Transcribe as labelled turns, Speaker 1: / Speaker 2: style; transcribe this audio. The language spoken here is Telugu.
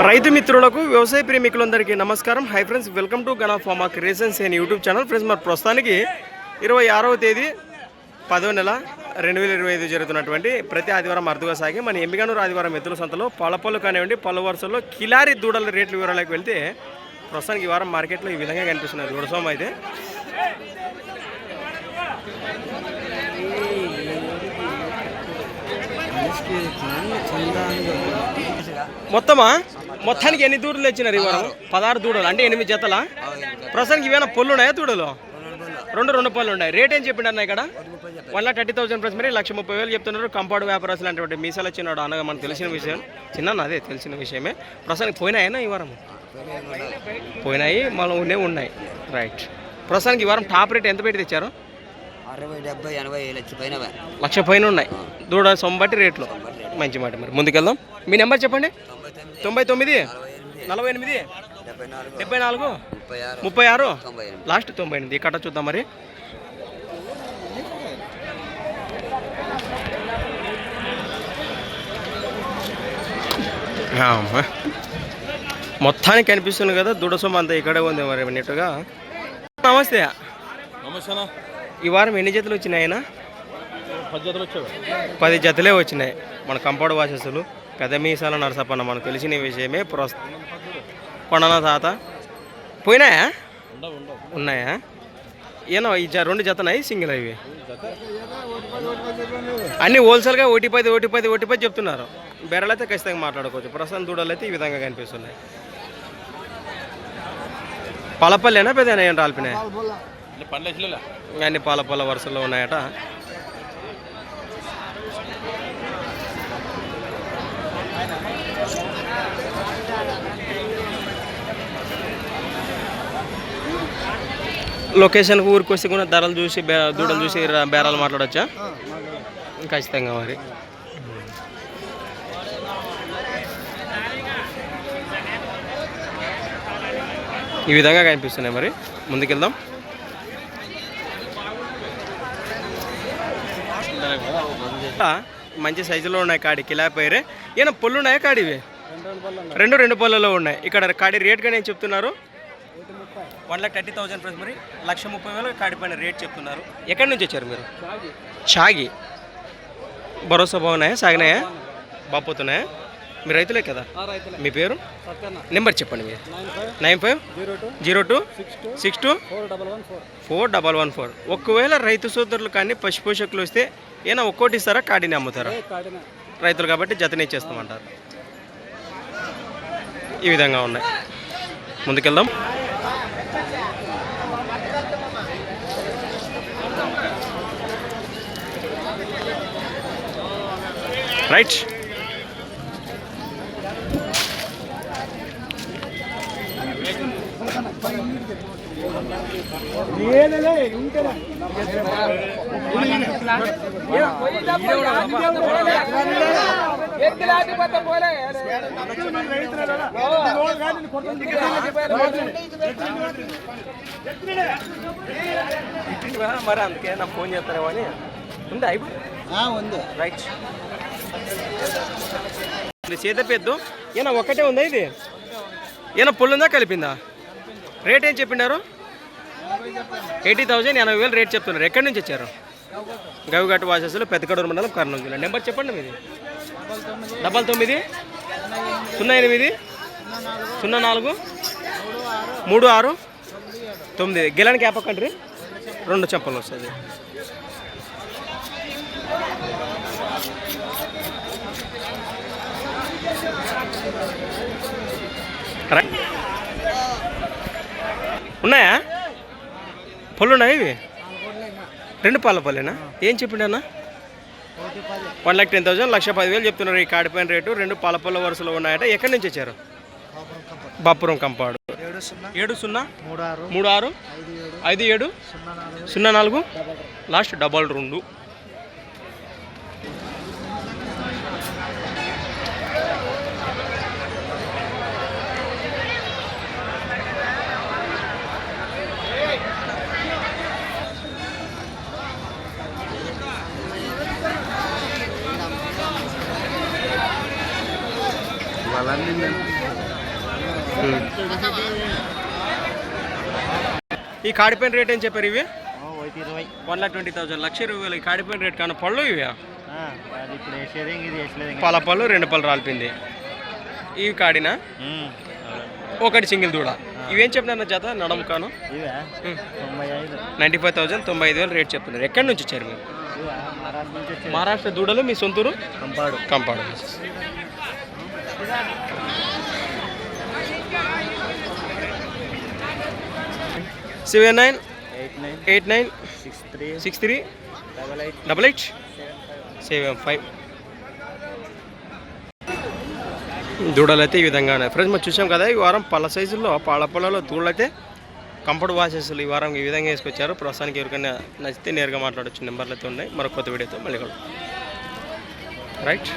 Speaker 1: రైతు మిత్రులకు వ్యవసాయ ప్రేమికులందరికీ నమస్కారం hi friends welcome to Gana farmer creations and YouTube channel friends మరి ప్రస్తుతానికి ఇరవై ఆరవ తేదీ పదో నెల రెండు వేల ఇరవై ఐదు జరుగుతున్నటువంటి ప్రతి ఆదివారం అరుదుగా సాగి మన ఎమ్మిగనూరు ఆదివారం ఎద్దుల సంతలో పళ్ళపళ్ళు కానివ్వండి పళ్ళు వరుసల్లో కిలారి దూడల రేట్ల వివరాలకు వెళ్తే ప్రస్తుతానికి ఈ వారం మార్కెట్లో ఈ విధంగా కనిపిస్తున్నది దూడసోమ అయితే మొత్తమా మొత్తానికి ఎన్ని దూడలు వచ్చినారు ఈ వారం పదహారు దూడలు అంటే ఎనిమిది జతలా? ప్రస్తుతానికి ఇవేనా పొల్లు ఉన్నాయా దూడలు? రెండు రెండు పళ్ళు ఉన్నాయి. రేట్ ఏం చెప్పిండు అన్న ఇక్కడ? One lakh thirty thousand plus మరి లక్ష ముప్పై వేలు చెప్తున్నారు. కంపౌండ్ వ్యాపారస్తులు అంటే మీసాలు వచ్చినాడు అనగా మనకు తెలిసిన విషయం. చిన్న అదే తెలిసిన విషయమే. ప్రస్తుతానికి పోయినాయనా ఈ వారం? పోయినాయి మళ్ళీ ఉండే ఉన్నాయి. రైట్ ప్రస్తుతానికి ఈ వారం టాప్ రేట్ ఎంత పెట్టి తెచ్చారు?
Speaker 2: అరవై డెబ్బై ఎనభై లక్ష పైన
Speaker 1: లక్ష పైన ఉన్నాయి. దూడ సొంబట్టి రేట్లు. మంచి మాట మరి. ముందుకెళ్దాం. మీ నెంబర్ చెప్పండి.
Speaker 2: తొంభై తొమ్మిది
Speaker 1: నలభై ఎనిమిది
Speaker 2: డెబ్బై నాలుగు ముప్పై ఆరు
Speaker 1: లాస్ట్ తొంభై ఎనిమిది. కట్ట చూద్దాం మరి. మొత్తానికి కనిపిస్తుంది కదా దుడసొమ్మ అంతా ఇక్కడే ఉంది మరి అన్నట్టుగా. నమస్తే.
Speaker 3: నమస్తేనా
Speaker 1: ఈ వారం ఎన్ని జతలు వచ్చినాయినా
Speaker 3: పది జతలు
Speaker 1: వచ్చినాయి మన కంపౌండ్ వాసెస్లు పెద్ద మీసాల నరసప్పన్న మనకు తెలిసిన విషయమే ప్రొస్ కొండన తాత. పోయినాయా? ఉన్నాయా? ఏనో ఈ రెండు జతనాయి సింగిల్ అవి అన్ని హోల్సేల్గా ఒకటి పది ఒకటి పది పది చెప్తున్నారు. బెరలు అయితే ఖచ్చితంగా మాట్లాడుకోవచ్చు. ప్రస్తుతం దూడలు అయితే ఈ విధంగా కనిపిస్తున్నాయి. పాలపల్లేనా పెద్ద ఏంటి ఆల్పినాయి
Speaker 3: వేసలేలా
Speaker 1: అన్ని పాలపల్ల వరుసల్లో ఉన్నాయట. లొకేషన్ ఊరికి వస్తే కూడా ధరలు చూసి దూడలు చూసి బేరాలు మాట్లాడచ్చా? ఖచ్చితంగా మరి. ఈ విధంగా కనిపిస్తున్నాయి మరి. ముందుకెళ్దాం. మంచి సైజులో ఉన్నాయి కాడి కిలా పైరే. ఈయన పళ్ళు ఉన్నాయా కాడివి రెండు రెండు పళ్ళలో ఉన్నాయి. ఇక్కడ కాడి రేట్గా నేను చెప్తున్నారు. One lakh thirty thousand plus మరి లక్ష ముప్పై వేలు కాడి పైన రేట్ చెప్తున్నారు. ఎక్కడి నుంచి వచ్చారు మీరు? షాగి భరోసా బాగున్నాయా? సాగినాయా? బాపోతున్నాయా మీరు రైతులే కదా? మీ పేరు? నెంబర్ చెప్పండి మీరు. Nine five zero two six two four double one four. ఒకవేళ రైతు సోదరులు కానీ పశు పోషకులు వస్తే ఏనా ఒక్కోటి ఇస్తారా కాడిని అమ్ముతారా? రైతులు కాబట్టి జతనే ఇచ్చేస్తామంటారు ఈ విధంగా ఉన్నాయి. ముందుకెళ్దాం. రైట్ మరి అందుకే నాకు ఫోన్ చేస్తారేమో అని. ఉందా అయిపోయి
Speaker 2: ఉంది.
Speaker 1: రైట్. చేత పెద్దు. ఈయన ఒక్కటే ఉందా ఇది? ఈయన పుల్లుందా కలిపిందా? రేట్ ఏం చెప్పిండారు? ఎయిటీ థౌజండ్ ఎనభై వేలు రేట్ చెప్తున్నారు. ఎక్కడి నుంచి వచ్చారు? గవిఘాట్ వాసెస్లో పెద్దకడూరు మండలం కర్నూలు జిల్లా. నెంబర్ చెప్పండి మీది. డబల్ తొమ్మిది. సున్నా ఎనిమిది. సున్నా నాలుగు. మూడు ఆరు. తొమ్మిది. గెలానికి యాప్ కంట్రీ రెండు చెప్పలు వస్తుంది ఉన్నాయా? పళ్ళు ఉన్నాయా ఇవి? రెండు పాల పళ్ళేనా? ఏం చెప్పిండన్నా వన్ లాక్ టెన్ థౌసండ్ లక్ష పదివేలు చెప్తున్నారు ఈ కాడిపైన రేటు. రెండు పలపల్ల వరుసలో ఉన్నాయట. ఎక్కడి నుంచి వచ్చారు? బాపురం కంపాడు. ఏడు సున్నా?
Speaker 2: మూడు ఆరు? ఐదు ఏడు? సున్నా నాలుగు?
Speaker 1: లాస్ట్ డబల్ రెండు. ఈ కాడిపోయిన రేట్ ఏం చెప్పారు ఇవి? One lakh twenty thousand. లక్ష ఇరవై వేలు. ఈ కాడిపోయిన రేట్ కానీ పళ్ళు ఇవి? పాల పళ్ళు రెండు పళ్ళు రాలిపింది ఇవి కాడినా? ఒకటి సింగిల్ దూడ. ఇవేం చెప్పినారు జత? నడమ కాను.
Speaker 2: ఇవే? తొంభై ఐదు
Speaker 1: నైంటీ ఫైవ్ థౌసండ్ తొంభై ఐదు వేలు రేట్ చెప్తున్నారు. ఎక్కడి నుంచి వచ్చారు మీరు?
Speaker 2: మహారాష్ట్ర
Speaker 1: దూడలు మీ సొంతూరు?
Speaker 2: Kampadu.
Speaker 1: Kampadu. Seven nine
Speaker 2: eight nine
Speaker 1: eight nine
Speaker 2: six three
Speaker 1: six three
Speaker 2: double eight
Speaker 1: seven five. దూడలు అయితే ఈ విధంగా ఉన్నాయి. ఫ్రెండ్స్ మనం చూసాం కదా ఈ వారం పళ్ళ సైజుల్లో పాల పొలాల్లో దూడలు అయితే కంఫర్ట్ వాచెస్ ఈ వారం ఈ విధంగా వేసుకొచ్చారు. ప్రస్తుతానికి ఎవరికైనా నచ్చితే నేరుగా మాట్లాడొచ్చు. నెంబర్లు అయితే ఉన్నాయి. మరొక కొత్త వీడియోతో మళ్ళీ రైట్.